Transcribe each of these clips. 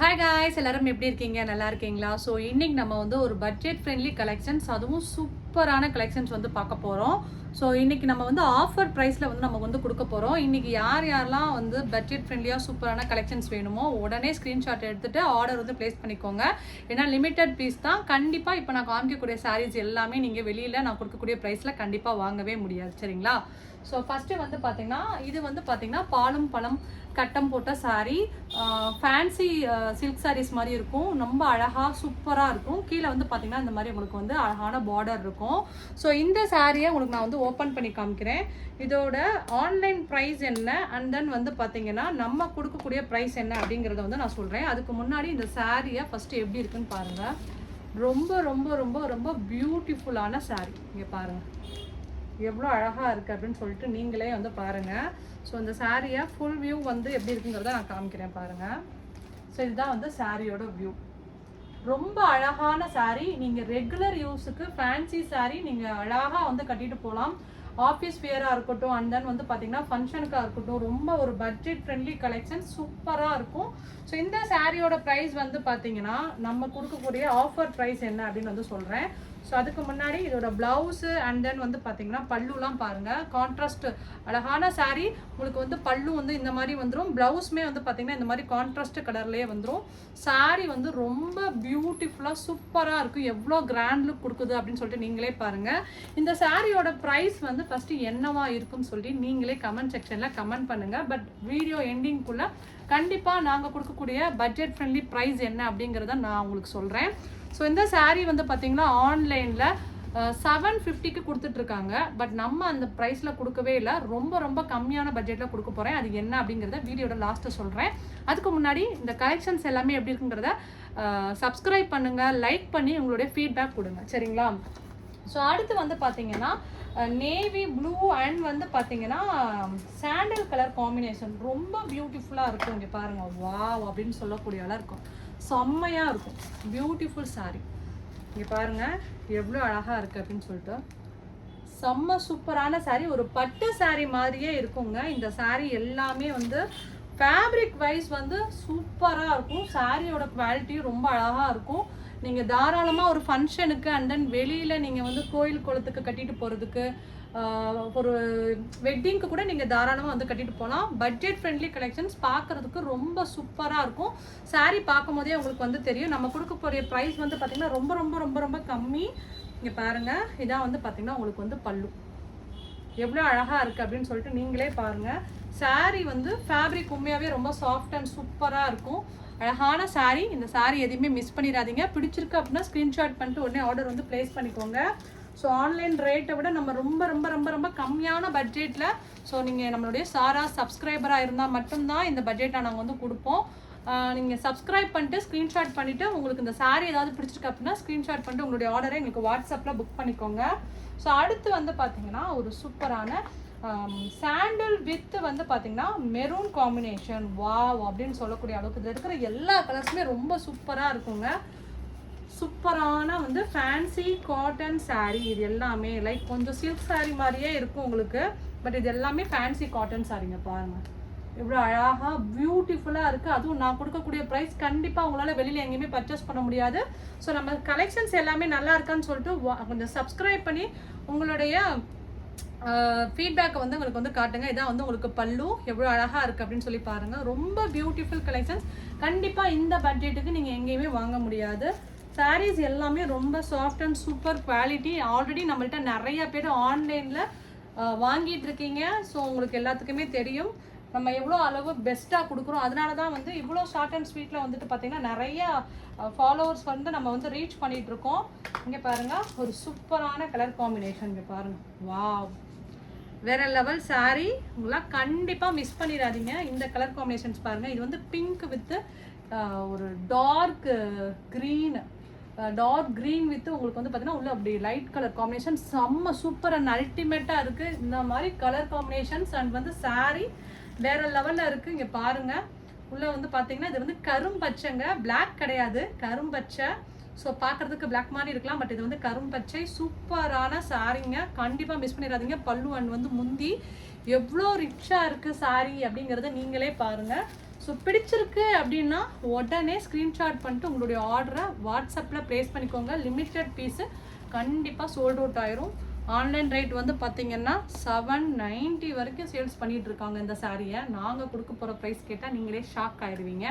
Hi guys எல்லாரும் எப்படி இருக்கீங்க? நல்லா இருக்கீங்களா? ஸோ இன்னைக்கு நம்ம வந்து ஒரு பட்ஜெட் ஃப்ரெண்ட்லி கலெக்ஷன்ஸ் அதுவும் சூப்பரான கலெக்ஷன்ஸ் வந்து பார்க்க போகிறோம் ஸோ இன்றைக்கி நம்ம வந்து ஆஃபர் ப்ரைஸில் வந்து நம்ம வந்து கொடுக்க போகிறோம் இன்றைக்கி யார் யாரெல்லாம் வந்து பட்ஜெட் ஃப்ரெண்ட்லியாக சூப்பரான கலெக்ஷன்ஸ் வேணுமோ உடனே ஸ்க்ரீன்ஷாட் எடுத்துகிட்டு ஆர்டர் வந்து ப்ளேஸ் பண்ணிக்கோங்க. ஏன்னா லிமிட்டட் பீஸ் தான். கண்டிப்பாக இப்போ நான் காமிக்கக்கூடிய சாரீஸ் எல்லாமே நீங்கள் வெளியில் நான் கொடுக்கக்கூடிய ப்ரைஸில் கண்டிப்பாக வாங்கவே முடியாது. சரிங்களா? ஸோ ஃபஸ்ட்டு வந்து பார்த்திங்கன்னா இது வந்து பார்த்திங்கன்னா பாலும் பழம் கட்டம் போட்ட சாரீ ஃபேன்சி சில்க் சாரீஸ் மாதிரி இருக்கும். ரொம்ப அழகாக சூப்பராக இருக்கும். கீழே வந்து பார்த்தீங்கன்னா இந்த மாதிரி உங்களுக்கு வந்து அழகான பார்டர் இருக்கும். ஸோ இந்த சாரியை உங்களுக்கு நான் வந்து ஓப்பன் பண்ணி காமிக்கிறேன். இதோட ஆன்லைன் ப்ரைஸ் என்ன? அண்ட் தென் வந்து பார்த்தீங்கன்னா நம்ம கொடுக்கக்கூடிய ப்ரைஸ் என்ன அப்படிங்கிறத வந்து நான் சொல்கிறேன் அதுக்கு முன்னாடி இந்த சாரியை ஃபஸ்ட்டு எப்படி இருக்குன்னு பாருங்கள் ரொம்ப ரொம்ப ரொம்ப ரொம்ப பியூட்டிஃபுல்லான சாரி இங்கே பாருங்கள் எவ்வளோ அழகாக இருக்குது அப்படின்னு சொல்லிட்டு நீங்களே வந்து பாருங்கள் ஸோ இந்த சாரியை ஃபுல் வியூ வந்து எப்படி இருக்குங்கிறத நான் காமிக்கிறேன் பாருங்கள் ஸோ இதுதான் வந்து சாரியோட வியூ ரொம்ப அழகான saree. நீங்கள் ரெகுலர் யூஸுக்கு ஃபேன்சி saree நீங்கள் அழகாக வந்து கட்டிட்டு போகலாம் ஆஃபீஸ் வியராக இருக்கட்டும் அண்ட் தென் வந்து பார்த்தீங்கன்னா ஃபங்க்ஷனுக்காக இருக்கட்டும் ரொம்ப ஒரு பட்ஜெட் ஃப்ரெண்ட்லி கலெக்ஷன் சூப்பராக இருக்கும். ஸோ இந்த சாரியோட ப்ரைஸ் வந்து பார்த்தீங்கன்னா நம்ம கொடுக்கக்கூடிய ஆஃபர் ப்ரைஸ் என்ன அப்படின்னு வந்து சொல்கிறேன் ஸோ அதுக்கு முன்னாடி இதோட ப்ளவுஸு அண்ட் தென் வந்து பார்த்தீங்கன்னா பல்லுலாம் பாருங்கள் கான்ட்ராஸ்ட் அழகான சாரீ உங்களுக்கு வந்து பல்லு வந்து இந்த மாதிரி வந்துடும் ப்ளவுஸுமே வந்து பார்த்தீங்கன்னா இந்த மாதிரி கான்ட்ராஸ்ட் கலர்லேயே வந்துடும் சாரீ வந்து ரொம்ப பியூட்டிஃபுல்லாக சூப்பராக இருக்கும். எவ்வளோ கிராண்ட் லுக் கொடுக்குது அப்படின்னு சொல்லிட்டு நீங்களே பாருங்கள் இந்த சாரியோட ப்ரைஸ் வந்து ஃபஸ்ட்டு என்னவா இருக்குன்னு சொல்லி நீங்களே கமெண்ட் செக்ஷனில் கமெண்ட் பண்ணுங்கள் பட் வீடியோ எண்டிங்குள்ளே கண்டிப்பாக நாங்கள் கொடுக்கக்கூடிய பட்ஜெட் ஃப்ரெண்ட்லி ப்ரைஸ் என்ன அப்படிங்கிறத நான் உங்களுக்கு சொல்கிறேன் ஸோ இந்த சாரீ வந்து பார்த்தீங்கன்னா ஆன்லைனில் செவன் ஃபிஃப்டிக்கு கொடுத்துட்ருக்காங்க. பட் நம்ம அந்த ப்ரைஸில் கொடுக்கவே இல்லை. ரொம்ப ரொம்ப கம்மியான பட்ஜெட்டில் கொடுக்க போகிறேன் அது என்ன அப்படிங்கிறத வீடியோட லாஸ்ட்டை சொல்கிறேன் அதுக்கு முன்னாடி இந்த கலெக்ஷன்ஸ் எல்லாமே எப்படி இருக்குங்கிறத சப்ஸ்கிரைப் பண்ணுங்கள் லைக் பண்ணி உங்களுடைய ஃபீட்பேக் கொடுங்க. சரிங்களா? ஸோ அடுத்து வந்து பார்த்தீங்கன்னா நேவி ப்ளூ அண்ட் வந்து பார்த்தீங்கன்னா சாண்டல் கலர் காம்பினேஷன் ரொம்ப பியூட்டிஃபுல்லாக இருக்கும். இங்கே பாருங்கள் வாவ் அப்படின்னு சொல்லக்கூடிய அளவு இருக்கும். செம்மையாக இருக்கும். Beautiful saree. இங்கே பாருங்கள் எவ்வளோ அழகாக இருக்குது அப்படின்னு சொல்லிட்டு. செம்ம சூப்பரான saree. ஒரு பட்டு saree மாதிரியே இருக்குங்க. இந்த saree எல்லாமே வந்து ஃபேப்ரிக் வைஸ் வந்து சூப்பராக இருக்கும். சாரியோட குவாலிட்டியும் ரொம்ப அழகாக இருக்கும். நீங்கள் தாராளமாக ஒரு ஃபங்க்ஷனுக்கு அண்ட் தென் வெளியில் நீங்கள் வந்து கோயில் குளத்துக்கு கட்டிட்டு போகிறதுக்கு ஒரு வெட்டிங்க்கு கூட நீங்கள் தாராளமாக வந்து கட்டிட்டு போகலாம் பட்ஜெட் ஃப்ரெண்ட்லி கலெக்ஷன்ஸ் பார்க்குறதுக்கு ரொம்ப சூப்பராக இருக்கும். சாரீ பார்க்கும் போதே உங்களுக்கு வந்து தெரியும். நம்ம கொடுக்க ப்ரைஸ் வந்து பார்த்திங்கன்னா ரொம்ப ரொம்ப ரொம்ப ரொம்ப கம்மி. இங்கே பாருங்கள் இதான் வந்து பார்த்திங்கன்னா உங்களுக்கு வந்து பல்லு. எவ்வளோ அழகாக இருக்குது அப்படின்னு சொல்லிட்டு நீங்களே பாருங்கள் சாரீ வந்து ஃபேப்ரிக் உண்மையாகவே ரொம்ப சாஃப்ட் அண்ட் சூப்பராக இருக்கும். அழகான சாரீ இந்த சாரீ எதையுமே மிஸ் பண்ணிடாதீங்க. பிடிச்சிருக்கு அப்படின்னா ஸ்க்ரீன்ஷாட் பண்ணிட்டு உடனே ஆர்டர் வந்து ப்ளேஸ் பண்ணிக்கோங்க. ஸோ ஆன்லைன் ரேட்டை விட நம்ம ரொம்ப ரொம்ப ரொம்ப ரொம்ப கம்மியான பட்ஜெட்டில் ஸோ நீங்கள் நம்மளுடைய சாரா சப்ஸ்கிரைபராக இருந்தால் மட்டும்தான் இந்த பட்ஜெட்டை நாங்கள் வந்து கொடுப்போம். நீங்கள் சப்ஸ்கிரைப் பண்ணிட்டு ஸ்க்ரீன்ஷாட் பண்ணிவிட்டு உங்களுக்கு இந்த சாரீ ஏதாவது பிடிச்சிருக்கு அப்படின்னா ஸ்க்ரீன்ஷாட் பண்ணிட்டு உங்களுடைய ஆர்டரை எங்களுக்கு வாட்ஸ்அப்பில் புக் பண்ணிக்கோங்க. ஸோ அடுத்து வந்து பார்த்தீங்கன்னா ஒரு சூப்பரான சாண்டல் வித்து வந்து பார்த்தீங்கன்னா மெரூன் காம்பினேஷன் வாவ் அப்படின்னு சொல்லக்கூடிய அளவுக்கு இதில் இருக்கிற எல்லா கலர்ஸுமே ரொம்ப சூப்பராக இருக்குங்க. சூப்பரான வந்து ஃபேன்சி காட்டன் சாரீ இது எல்லாமே லைக் கொஞ்சம் சில்க் சாரீ மாதிரியே இருக்கும் உங்களுக்கு. பட் இது எல்லாமே ஃபேன்சி காட்டன் சாரீங்க பாருங்கள் எவ்வளோ அழகாக பியூட்டிஃபுல்லாக இருக்குது அதுவும் நான் கொடுக்கக்கூடிய ப்ரைஸ் கண்டிப்பாக உங்களால் வெளியில் எங்கேயுமே பர்ச்சேஸ் பண்ண முடியாது. ஸோ நம்ம கலெக்ஷன்ஸ் எல்லாமே நல்லா இருக்கான்னு சொல்லிட்டு கொஞ்சம் சப்ஸ்கிரைப் பண்ணி உங்களுடைய ஃபீட்பேக்கை வந்து உங்களுக்கு வந்து காட்டுங்க. இதான் வந்து உங்களுக்கு பல்லு. எவ்வளோ அழகாக இருக்குது அப்படின்னு சொல்லி பாருங்கள் ரொம்ப பியூட்டிஃபுல் கலெக்ஷன்ஸ் கண்டிப்பாக இந்த பட்ஜெட்டுக்கு நீங்கள் எங்கேயுமே வாங்க முடியாது. சாரீஸ் எல்லாமே ரொம்ப soft and super quality already நம்மள்ட்ட நிறைய பேர் ஆன்லைனில் வாங்கிட்டு இருக்கீங்க ஸோ உங்களுக்கு எல்லாத்துக்குமே தெரியும். நம்ம எவ்வளோ அளவு பெஸ்ட்டாக கொடுக்குறோம். அதனால தான் வந்து இவ்வளோ ஷார்ட் அண்ட் ஸ்வீட்டில் வந்துட்டு பார்த்தீங்கன்னா நிறைய ஃபாலோவர்ஸ் வந்து நம்ம வந்து ரீச் பண்ணிகிட்ருக்கோம் இருக்கோம் இங்கே பாருங்கள் ஒரு சூப்பரான கலர் காம்பினேஷன் இங்கே பாருங்கள் வாவ் வேற லெவல் சாரீ உங்களாம் கண்டிப்பாக மிஸ் பண்ணிடாதீங்க. இந்த கலர் காம்பினேஷன்ஸ் பாருங்கள் இது வந்து பிங்க் வித்து ஒரு dark green dark green with உங்களுக்கு வந்து பார்த்தீங்கன்னா உள்ள அப்படி லைட் கலர் காம்பினேஷன் செம்ம சூப்பர் அண்ட் அல்டிமேட்டாக இருக்குது இந்த மாதிரி கலர் காம்பினேஷன்ஸ் அண்ட் வந்து saree வேற லெவலில் இருக்குது இங்கே பாருங்கள் உள்ளே வந்து பார்த்தீங்கன்னா இது வந்து கரும்பச்சைங்க. பிளாக் கிடையாது. கரும்பச்சை. ஸோ பார்க்குறதுக்கு பிளாக் மாதிரி இருக்கலாம். பட் இது வந்து கரும்பச்சை. சூப்பரான சாரீங்க கண்டிப்பாக மிஸ் பண்ணிடாதீங்க. பல்லு அண்ட் வந்து முந்தி. எவ்வளோ ரிச்சாக இருக்குது saree அப்படிங்கிறத நீங்களே பாருங்கள் ஸோ பிடிச்சிருக்கு அப்படின்னா உடனே ஸ்க்ரீன்ஷாட் பண்ணிட்டு உங்களுடைய ஆர்டரை வாட்ஸ்அப்பில் ப்ளேஸ் பண்ணிக்கோங்க. லிமிட்டட் பீஸு கண்டிப்பாக சோல்ட் அவுட் ஆயிரும். ஆன்லைன் ரேட் வந்து பார்த்தீங்கன்னா செவன் நைன்ட்டி வரைக்கும் சேல்ஸ் பண்ணிகிட்டு இருக்காங்க இந்த சாரியை நாங்கள் கொடுக்க போகிற ப்ரைஸ் கேட்டால் நீங்களே ஷாக் ஆயிடுவீங்க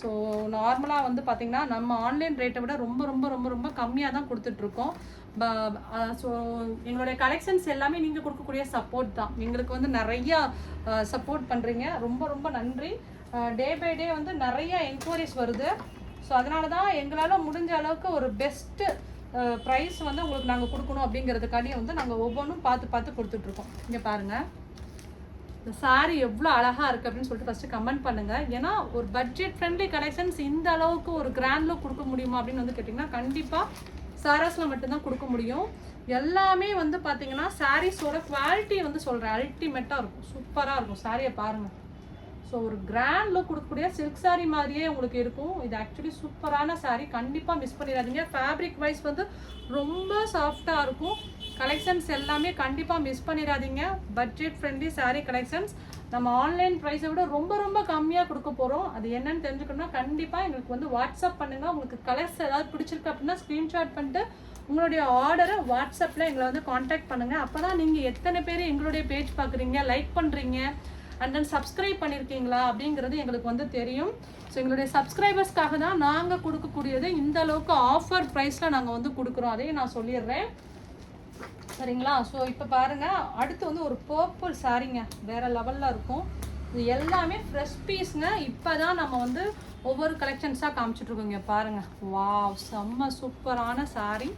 ஸோ நார்மலாக வந்து பார்த்தீங்கன்னா நம்ம ஆன்லைன் ரேட்டை விட ரொம்ப ரொம்ப ரொம்ப ரொம்ப கம்மியாக தான் கொடுத்துட்ருக்கோம் ஸோ எங்களுடைய கலெக்ஷன்ஸ் எல்லாமே நீங்கள் கொடுக்கக்கூடிய சப்போர்ட் தான். எங்களுக்கு வந்து நிறையா சப்போர்ட் பண்ணுறீங்க ரொம்ப ரொம்ப நன்றி. டே பை டே வந்து நிறைய என்கொயரிஸ் வருது. ஸோ அதனால தான் எங்களால் முடிஞ்ச அளவுக்கு ஒரு பெஸ்ட்டு ப்ரைஸ் வந்து உங்களுக்கு நாங்கள் கொடுக்கணும் அப்படிங்கிறதுக்காண்டியே வந்து நாங்கள் ஒவ்வொன்றும் பார்த்து பார்த்து கொடுத்துட்ருக்கோம் இங்கே பாருங்கள் இந்த சாரி எவ்வளோ அழகாக இருக்குது அப்படின்னு சொல்லிட்டு ஃபஸ்ட்டு கமெண்ட் பண்ணுங்கள் ஏன்னா ஒரு பட்ஜெட் ஃப்ரெண்ட்லி கலெக்ஷன்ஸ் இந்த அளவுக்கு ஒரு கிராண்ட் லுக் கொடுக்க முடியுமா அப்படின்னு வந்து கேட்டிங்கன்னா கண்டிப்பாக சாராஸில் மட்டும்தான் கொடுக்க முடியும். எல்லாமே வந்து பார்த்தீங்கன்னா சாரீஸோட குவாலிட்டி வந்து சொல்கிறேன் அல்டிமேட்டாக இருக்கும். சூப்பராக இருக்கும். சாரியை பாருங்கள் ஸோ ஒரு கிராண்ட் லுக் கொடுக்கக்கூடிய சில்க் saree மாதிரியே உங்களுக்கு இருக்கும். இது ஆக்சுவலி சூப்பரான saree. கண்டிப்பாக மிஸ் பண்ணிடாதீங்க. ஃபேப்ரிக் வைஸ் வந்து ரொம்ப சாஃப்டாக இருக்கும். கலெக்ஷன்ஸ் எல்லாமே கண்டிப்பாக மிஸ் பண்ணிடாதீங்க. பட்ஜெட் ஃப்ரெண்ட்லி saree கலெக்ஷன்ஸ் நம்ம ஆன்லைன் ப்ரைஸை விட ரொம்ப ரொம்ப கம்மியாக கொடுக்க போகிறோம் அது என்னன்னு தெரிஞ்சுக்கணும்னா கண்டிப்பாக எங்களுக்கு வந்து வாட்ஸ்அப் பண்ணுங்கள் உங்களுக்கு கலர்ஸ் ஏதாவது பிடிச்சிருக்கு அப்படின்னா ஸ்க்ரீன்ஷாட் பண்ணிட்டு உங்களுடைய ஆர்டரை வாட்ஸ்அப்பில் எங்களை வந்து காண்டாக்ட் பண்ணுங்கள் அப்போ தான் நீங்கள் எத்தனை பேர் எங்களுடைய பேஜ் பார்க்குறீங்க லைக் பண்ணுறீங்க அண்ட் தென் சப்ஸ்கிரைப் பண்ணியிருக்கீங்களா அப்படிங்கிறது எங்களுக்கு வந்து தெரியும். ஸோ எங்களுடைய சப்ஸ்கிரைபர்ஸ்க்காக தான் நாங்கள் கொடுக்கக்கூடியது இந்த அளவுக்கு ஆஃபர் ப்ரைஸில் நாங்கள் வந்து கொடுக்குறோம். அதையும் நான் சொல்லிடுறேன். சரிங்களா? ஸோ இப்போ பாருங்கள் அடுத்து வந்து ஒரு பர்பிள் சாரீங்க வேறு லெவலில் இருக்கும். இது எல்லாமே ஃப்ரெஷ் பீஸுங்க இப்போ தான் நம்ம வந்து ஒவ்வொரு கலெக்ஷன்ஸாக காமிச்சிட்ருக்கோங்க பாருங்கள் வாவ் செம்ம சூப்பரான சாரீ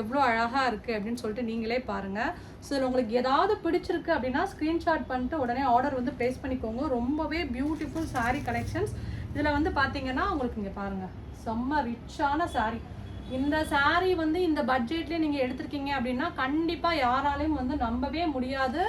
எவ்வளோ அழகாக இருக்குது அப்படின்னு சொல்லிட்டு நீங்களே பாருங்கள் ஸோ இதில் உங்களுக்கு ஏதாவது பிடிச்சிருக்கு அப்படின்னா ஸ்க்ரீன்ஷாட் பண்ணிட்டு உடனே ஆர்டர் வந்து ப்ளேஸ் பண்ணிக்கோங்க. ரொம்பவே பியூட்டிஃபுல் saree கலெக்ஷன்ஸ் இதில் வந்து பார்த்தீங்கன்னா உங்களுக்கு இங்கே பாருங்கள் செம்ம ரிச்சான saree. இந்த சாரீ வந்து இந்த பட்ஜெட்லேயே நீங்கள் எடுத்திருக்கீங்க அப்படின்னா கண்டிப்பாக யாராலையும் வந்து நம்பவே முடியாது.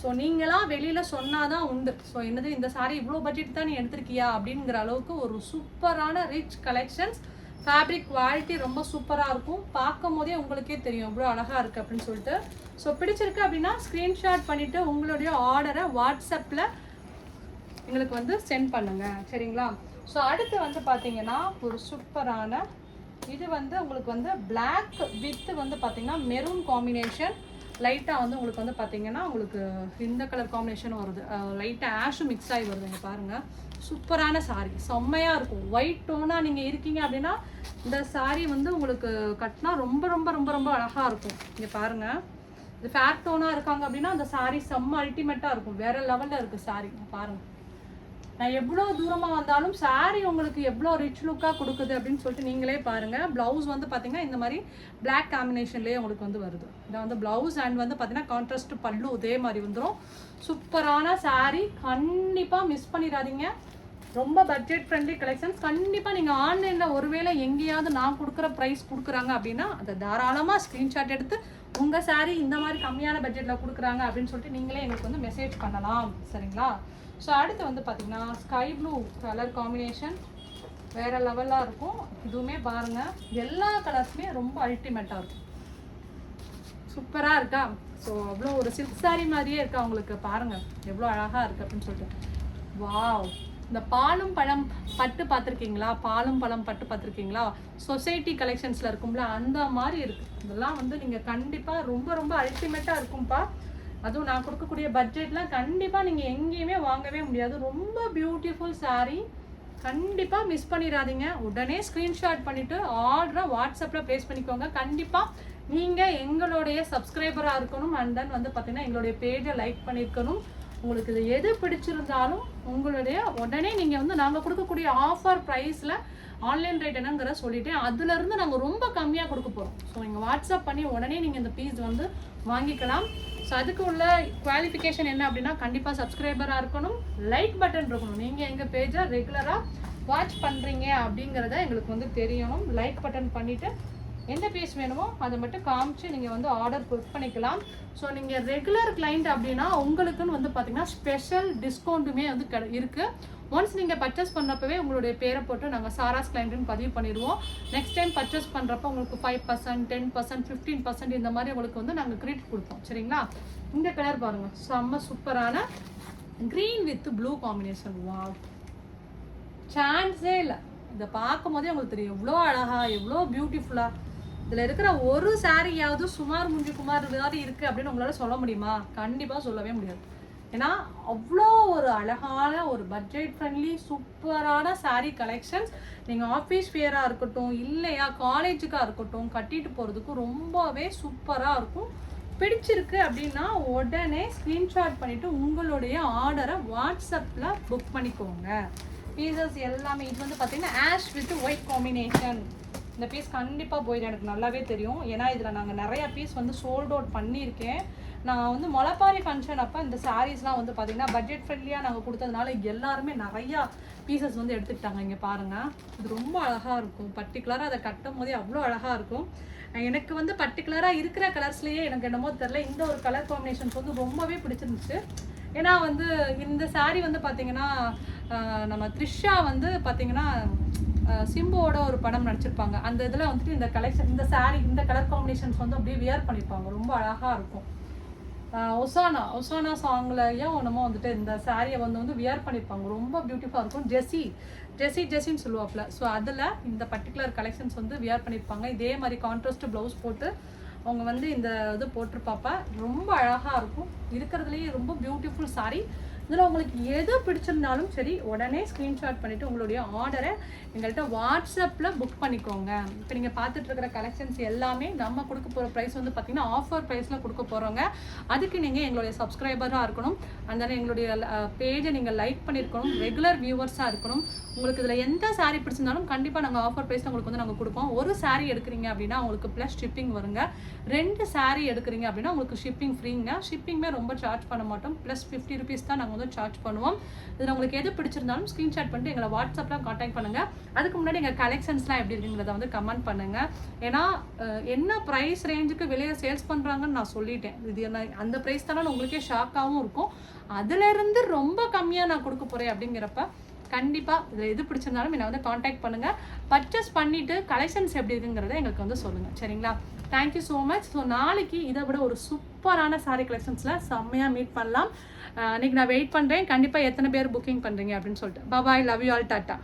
ஸோ நீங்களாம் வெளியில் சொன்னால் தான் உண்டு. ஸோ என்னது இந்த சாரி இவ்வளோ பட்ஜெட் தான் நீ எடுத்திருக்கியா அப்படிங்கிற அளவுக்கு ஒரு சூப்பரான ரிச் கலெக்ஷன்ஸ் ஃபேப்ரிக் குவாலிட்டி ரொம்ப சூப்பராக இருக்கும். பார்க்கும் போதே உங்களுக்கே தெரியும் இவ்வளோ அழகாக இருக்குது அப்படின்னு சொல்லிட்டு. ஸோ பிடிச்சிருக்கு அப்படின்னா ஸ்க்ரீன்ஷாட் பண்ணிவிட்டு உங்களுடைய ஆர்டரை வாட்ஸ்அப்பில் எங்களுக்கு வந்து சென்ட் பண்ணுங்கள் சரிங்களா? ஸோ அடுத்து வந்து பார்த்தீங்கன்னா ஒரு சூப்பரான இது வந்து உங்களுக்கு வந்து பிளாக் வித் வந்து பார்த்தீங்கன்னா மெரூன் காம்பினேஷன் லைட்டாக வந்து உங்களுக்கு வந்து பார்த்தீங்கன்னா உங்களுக்கு இந்த கலர் காம்பினேஷன் வருது. லைட்டாக ஆஷும் மிக்ஸ் ஆகி வருது நீங்கள் பாருங்கள் சூப்பரான சாரீ செம்மையாக இருக்கும். ஒயிட் டோனாக நீங்கள் இருக்கீங்க அப்படின்னா இந்த சாரீ வந்து உங்களுக்கு கட்டினா ரொம்ப ரொம்ப ரொம்ப ரொம்ப அழகாக இருக்கும். இங்கே பாருங்கள் இது ஃபேர் டோனாக இருக்காங்க அப்படின்னா அந்த சாரீ செம்ம அல்டிமேட்டாக இருக்கும். வேறு லெவலில் இருக்குது சாரி பாருங்கள் நான் எவ்வளோ தூரமாக வந்தாலும் சாரீ உங்களுக்கு எவ்வளோ ரிச் லுக்காக கொடுக்குது அப்படின்னு சொல்லிட்டு நீங்களே பாருங்கள் ப்ளவுஸ் வந்து பார்த்தீங்கன்னா இந்த மாதிரி பிளாக் காம்பினேஷன்லேயே உங்களுக்கு வந்து வருது. இதை வந்து ப்ளவுஸ் அண்ட் வந்து பார்த்தீங்கன்னா கான்ட்ராஸ்ட் பல்லு இதே மாதிரி வந்துடும் சூப்பரான சாரீ கண்டிப்பாக மிஸ் பண்ணிடாதீங்க. ரொம்ப பட்ஜெட் ஃப்ரெண்ட்லி கலெக்ஷன்ஸ் கண்டிப்பாக நீங்கள் ஆன்லைனில் ஒருவேளை எங்கேயாவது நான் கொடுக்குற ப்ரைஸ் கொடுக்குறாங்க அப்படின்னா அதை தாராளமாக ஸ்க்ரீன்ஷாட் எடுத்து உங்கள் சாரீ இந்த மாதிரி கம்மியான பட்ஜெட்டில் கொடுக்குறாங்க அப்படின்னு சொல்லிட்டு நீங்களே எங்களுக்கு வந்து மெசேஜ் பண்ணலாம். சரிங்களா? ஸோ அடுத்து வந்து பார்த்திங்கன்னா ஸ்கை ப்ளூ கலர் காம்பினேஷன் வேறு லெவலாக இருக்கும். இதுவுமே பாருங்கள் எல்லா கலர்ஸுமே ரொம்ப அல்டிமேட்டாக இருக்கும். சூப்பராக இருக்கா? ஸோ அவ்வளோ ஒரு சில்க் சாரி மாதிரியே இருக்கா உங்களுக்கு? பாருங்கள் எவ்வளோ அழகாக இருக்குது அப்படின்னு சொல்லிட்டு. வாவ் இந்த பாலும் பழம் பட்டு பார்த்துருக்கீங்களா பாலும் பழம் பட்டு பார்த்துருக்கீங்களா சொசைட்டி கலெக்ஷன்ஸில் இருக்கும்ல அந்த மாதிரி இருக்குது இதெல்லாம் வந்து நீங்கள் கண்டிப்பாக ரொம்ப ரொம்ப அல்டிமேட்டாக இருக்கும்ப்பா அதுவும் நான் கொடுக்கக்கூடிய பட்ஜெட்லாம் கண்டிப்பாக நீங்கள் எங்கேயுமே வாங்கவே முடியாது. ரொம்ப பியூட்டிஃபுல் சாரீ கண்டிப்பாக மிஸ் பண்ணிடாதீங்க. உடனே ஸ்க்ரீன்ஷாட் பண்ணிவிட்டு ஆர்டரை வாட்ஸ்அப்பில் ப்ளேஸ் பண்ணிக்கோங்க. கண்டிப்பாக நீங்கள் எங்களுடைய சப்ஸ்கிரைபராக இருக்கணும். அண்ட் தென் வந்து பார்த்தீங்கன்னா எங்களுடைய பேஜை லைக் பண்ணியிருக்கணும் உங்களுக்கு இது எது பிடிச்சிருந்தாலும் உங்களுடைய உடனே நீங்கள் வந்து நாங்கள் கொடுக்கக்கூடிய ஆஃபர் ப்ரைஸில் ஆன்லைன் ரேட் என்னங்கிற சொல்லிட்டேன் அதுலேருந்து நாங்கள் ரொம்ப கம்மியாக கொடுக்க போகிறோம் ஸோ நீங்கள் வாட்ஸ்அப் பண்ணி உடனே நீங்கள் இந்த பீஸ் வந்து வாங்கிக்கலாம். ஸோ அதுக்கு உள்ள குவாலிஃபிகேஷன் என்ன அப்படின்னா கண்டிப்பாக சப்ஸ்கிரைபராக இருக்கணும் லைக் பட்டன் இருக்கணும். நீங்கள் எங்கள் பேஜை ரெகுலராக வாட்ச் பண்ணுறீங்க அப்படிங்கிறத எங்களுக்கு வந்து தெரியணும். லைக் பட்டன் பண்ணிவிட்டு எந்த பீஸ் வேணுமோ அதை மட்டும் காமிச்சு நீங்கள் வந்து ஆர்டர் புக் பண்ணிக்கலாம். ஸோ நீங்கள் ரெகுலர் கிளைண்ட் அப்படின்னா உங்களுக்குன்னு வந்து பார்த்தீங்கன்னா ஸ்பெஷல் டிஸ்கவுண்ட்டுமே வந்து கிட இருக்குது ஒன்ஸ் நீங்கள் பர்ச்சேஸ் பண்ணப்பவே உங்களுடைய பேரை போட்டு நாங்கள் சாராஸ் கிளைண்ட்னு பதிவு பண்ணிடுவோம். நெக்ஸ்ட் டைம் பர்ச்சேஸ் பண்ணுறப்ப உங்களுக்கு five percent ten percent fifteen percent இந்த மாதிரி உங்களுக்கு வந்து நாங்கள் கிரெடிட் கொடுப்போம். சரிங்களா? இந்த கலர் பாருங்கள் செம்ம சூப்பரான க்ரீன் வித் ப்ளூ காம்பினேஷன் வா சான்ஸே இல்லை. இதை பார்க்கும் போதே உங்களுக்கு தெரியும். எவ்வளோ அழகா எவ்வளோ பியூட்டிஃபுல்லாக இதில் இருக்கிற ஒரு சாரியாவது சுமார் முஞ்சி குமார் மாதிரி இருக்குது அப்படின்னு உங்களால் சொல்ல முடியுமா? கண்டிப்பாக சொல்லவே முடியாது. ஏன்னா அவ்வளோ ஒரு அழகான ஒரு பட்ஜெட் ஃப்ரெண்ட்லி சூப்பரான சாரீ கலெக்ஷன்ஸ் நீங்கள் ஆஃபீஸ் வியராக இருக்கட்டும் இல்லையா காலேஜுக்காக இருக்கட்டும் கட்டிட்டு போகிறதுக்கு ரொம்பவே சூப்பராக இருக்கும். பிடிச்சிருக்கு அப்படின்னா உடனே ஸ்க்ரீன்ஷாட் பண்ணிவிட்டு உங்களுடைய ஆர்டரை வாட்ஸ்அப்பில் புக் பண்ணிக்கோங்க. பீசஸ் எல்லாமே இது வந்து பார்த்தீங்கன்னா ஆஷ் வித் ஒயிட் காம்பினேஷன் இந்த பீஸ் கண்டிப்பாக போயிடும் எனக்கு நல்லாவே தெரியும். ஏன்னா இதில் நாங்கள் நிறைய பீஸ் வந்து சோல்ட் அவுட் பண்ணியிருக்கேன். நான் வந்து முளைப்பாரி ஃபங்க்ஷன் அப்போ இந்த சாரீஸ்லாம் வந்து பார்த்தீங்கன்னா பட்ஜெட் ஃப்ரெண்ட்லியாக நாங்கள் கொடுத்ததுனால எல்லாருமே நிறையா பீசஸ் வந்து எடுத்துக்கிட்டாங்க. இங்கே பாருங்கள் இது ரொம்ப அழகாக இருக்கும். பர்டிகுலராக அதை கட்டும் போதே அவ்வளோ அழகாக இருக்கும். எனக்கு வந்து பர்டிகுலராக இருக்கிற கலர்ஸ்லேயே எனக்கு என்னமோ தெரில இந்த ஒரு கலர் காம்பினேஷன்ஸ் வந்து ரொம்பவே பிடிச்சிருந்துச்சு. ஏன்னா வந்து இந்த சாரீ வந்து பார்த்தீங்கன்னா நம்ம த்ரிஷா வந்து பார்த்தீங்கன்னா சிம்போட ஒரு படம் நடிச்சிருப்பாங்க. அந்த இதில் வந்துட்டு இந்த கலெக்ஷன் இந்த saree இந்த கலர் காம்பினேஷன்ஸ் வந்து அப்படியே வியர் பண்ணியிருப்பாங்க ரொம்ப அழகாக இருக்கும். ஒசானா ஒசானா சாங்லயும் நம்ம வந்துட்டு இந்த சாரியை வந்து வந்து வியர் பண்ணியிருப்பாங்க ரொம்ப பியூட்டிஃபுல்லாக இருக்கும். ஜெஸ்ஸி ஜெஸ்ஸி ஜெஸ்ஸின்னு சொல்லுவாப்பில். ஸோ அதில் இந்த பர்டிகுலர் கலெக்ஷன்ஸ் வந்து வியர் பண்ணியிருப்பாங்க இதே மாதிரி கான்ட்ராஸ்ட் ப்ளவுஸ் போட்டு அவங்க வந்து இந்த இது போட்டிருப்பாப்ப. ரொம்ப அழகாக இருக்கும். இருக்கிறதுலேயே ரொம்ப பியூட்டிஃபுல் saree. இதில் உங்களுக்கு எது பிடிச்சிருந்தாலும் சரி உடனே ஸ்க்ரீன்ஷாட் பண்ணிவிட்டு உங்களுடைய ஆர்டரை எங்கள்கிட்ட வாட்ஸ்அப்பில் புக் பண்ணிக்கோங்க. இப்போ நீங்கள் பார்த்துட்டு இருக்கிற கலெக்ஷன்ஸ் எல்லாமே நம்ம கொடுக்க போகிற ப்ரைஸ் வந்து பார்த்தீங்கன்னா ஆஃபர் ப்ரைஸில் கொடுக்க போகிறோங்க. அதுக்கு நீங்கள் எங்களுடைய சப்ஸ்கிரைபராக இருக்கணும். அந்த எங்களுடைய பேஜை நீங்கள் லைக் பண்ணியிருக்கணும். ரெகுலர் வியூவர்ஸாக இருக்கணும். உங்களுக்கு இதில் எந்த சாரீ பிடிச்சிருந்தாலும் கண்டிப்பாக நாங்கள் ஆஃபர் ப்ரைஸில் உங்களுக்கு வந்து நாங்கள் கொடுப்போம். ஒரு சாரீ எடுக்கிறீங்க அப்படின்னா உங்களுக்கு ப்ளஸ் ஷிப்பிங் வருங்க. ரெண்டு சாரீ எடுக்கிறீங்க அப்படின்னா உங்களுக்கு ஷிப்பிங் ஃப்ரீங்க ஷிப்பிங்குமே ரொம்ப சார்ஜ் பண்ண மாட்டோம். ப்ளஸ் ஃபிஃப்டி ருபீஸ் தான் நாங்கள் வந்து சார்ஜ் பண்ணுவோம். இதில் உங்களுக்கு எது பிடிச்சிருந்தாலும் ஸ்க்ரீன்ஷாட் பண்ணிட்டு எங்களை வாட்ஸ்அப்பில் காண்டாக்ட் பண்ணுங்கள் அதுக்கு முன்னாடி எங்கள் கலெக்ஷன்ஸ்லாம் எப்படி இருக்குங்கிறத வந்து கமெண்ட் பண்ணுங்கள் ஏன்னா என்ன ப்ரைஸ் ரேஞ்சுக்கு வெளியே சேல்ஸ் பண்ணுறாங்கன்னு நான் சொல்லிட்டேன். இது என்ன அந்த ப்ரைஸ் தானே உங்களுக்கே ஷாக்காகவும் இருக்கும். அதுலேருந்து ரொம்ப கம்மியாக நான் கொடுக்க போகிறேன் அப்படிங்கிறப்ப கண்டிப்பாக இதில் எது பிடிச்சிருந்தாலும் என்னை வந்து காண்டாக்ட் பண்ணுங்கள் பர்ச்சேஸ் பண்ணிவிட்டு கலெக்ஷன்ஸ் எப்படி இருக்குங்கிறத எங்களுக்கு வந்து சொல்லுங்கள் சரிங்களா? தேங்க்யூ ஸோ மச் ஸோ நாளைக்கு இதை விட ஒரு சூப்பரான saree கலெக்ஷன்ஸில் செம்மையாக மீட் பண்ணலாம். அஹ் அன்னைக்கு நான் வெயிட் பண்ணுறேன் கண்டிப்பாக எத்தனை பேர் புக்கிங் பண்ணுறீங்க அப்படின்னு சொல்லிட்டு. Bye bye love you all tata